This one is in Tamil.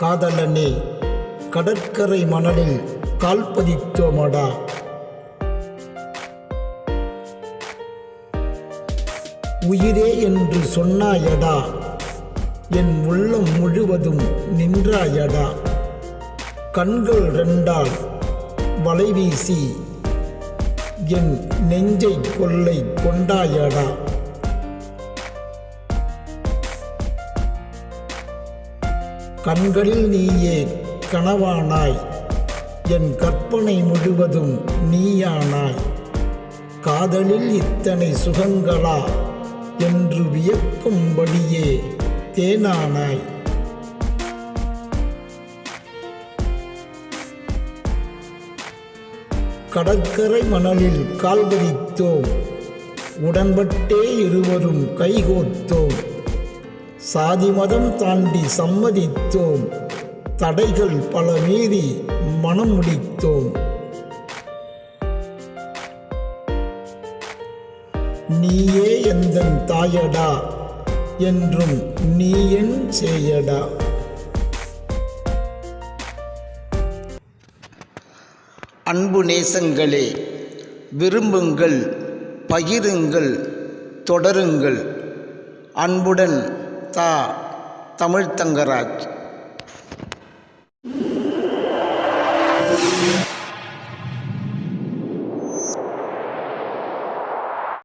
காதலனே கடற்கரை மணலில் கால் பதித்தோமடா. உயிரே என்று சொன்னாயடா என் உள்ளம் முழுவதும் நின்றாயடா. கண்கள் ரெண்டால் வலைவீசி என் நெஞ்சை கொள்ளை கொண்டாயடா. கண்களில் நீயே கனவானாய். என் கற்பனை முழுவதும் நீயானாய். காதலில் இத்தனை சுகங்களா? என்று வியக்கும்படியே தேனானாய். கடற்கரை மணலில் கால்பதித்தோம் உடன்பட்டே இருவரும் கைகோர்த்தோம் சாதி மதம் தாண்டி சம்மதித்தோம். தடைகள் பல மீறி மனம் முடித்தோம். நீயே எந்தன் தாயடா? என்றும் நீ என் செய்யடா அன்பு நேசங்களே விரும்புங்கள் பகிருங்கள் தொடருங்கள். அன்புடன் தா தமிழ் தங்கராஜ்.